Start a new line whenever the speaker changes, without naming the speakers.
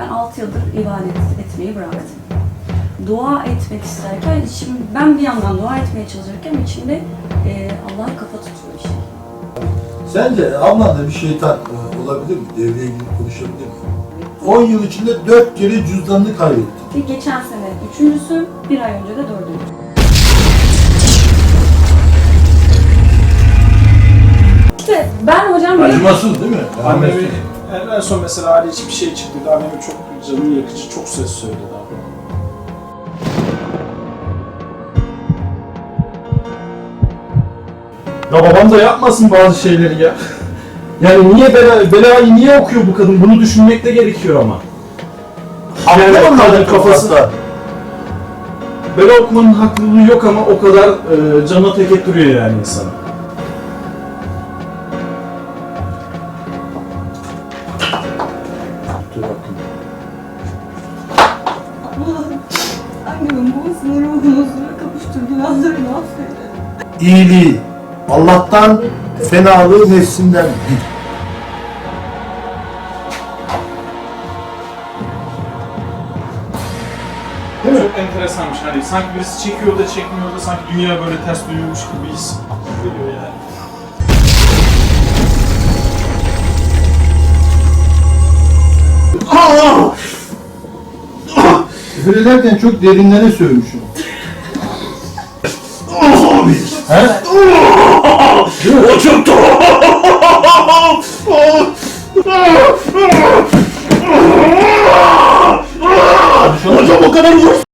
Ben 6 yıldır ibadet etmeyi bıraktım. Dua etmek isterken, şimdi ben bir yandan dua etmeye çalışırken içimde e, Allah'a kafa tutuyor işte.
Sence ablanda bir şeytan e, olabilir mi? Devreye girip konuşabilir mi? 10 yıl içinde 4 kere cüzdanını kaybetti.
Ve geçen sene üçüncüsü, bir ay önce de dördüncüsü. İşte ben hocam
Acımasız değil mi?
Annemi en, en son mesela Ali hiçbir şey çıktı. Annemi çok canını yakıcı, çok ses söyledi abi.
Ya babam da yapmasın bazı şeyleri ya. Yani niye bela, belayı niye okuyor bu kadın? Bunu düşünmek de gerekiyor ama. Yani
Haklı mı
kadın
kadın
kafası
kafası?
bela okumanın haklılığı yok ama o kadar e, cana tek ettiriyor yani insan.
Dur bakayım.
Allah'ım annemin babasının ruhunu huzura kavuştur günahlarını affeyle.
İyiliği Allah'tan, fenalığı nefsinden. Mi?
Çok enteresanmış hani sanki birisi çekiyor da çekmiyor da sanki dünya böyle ters dönüyormuş gibi his veriyor yani.
Küfür ederken çok derinlere sövmüşüm. He?
O çok
Hocam o kadar vur.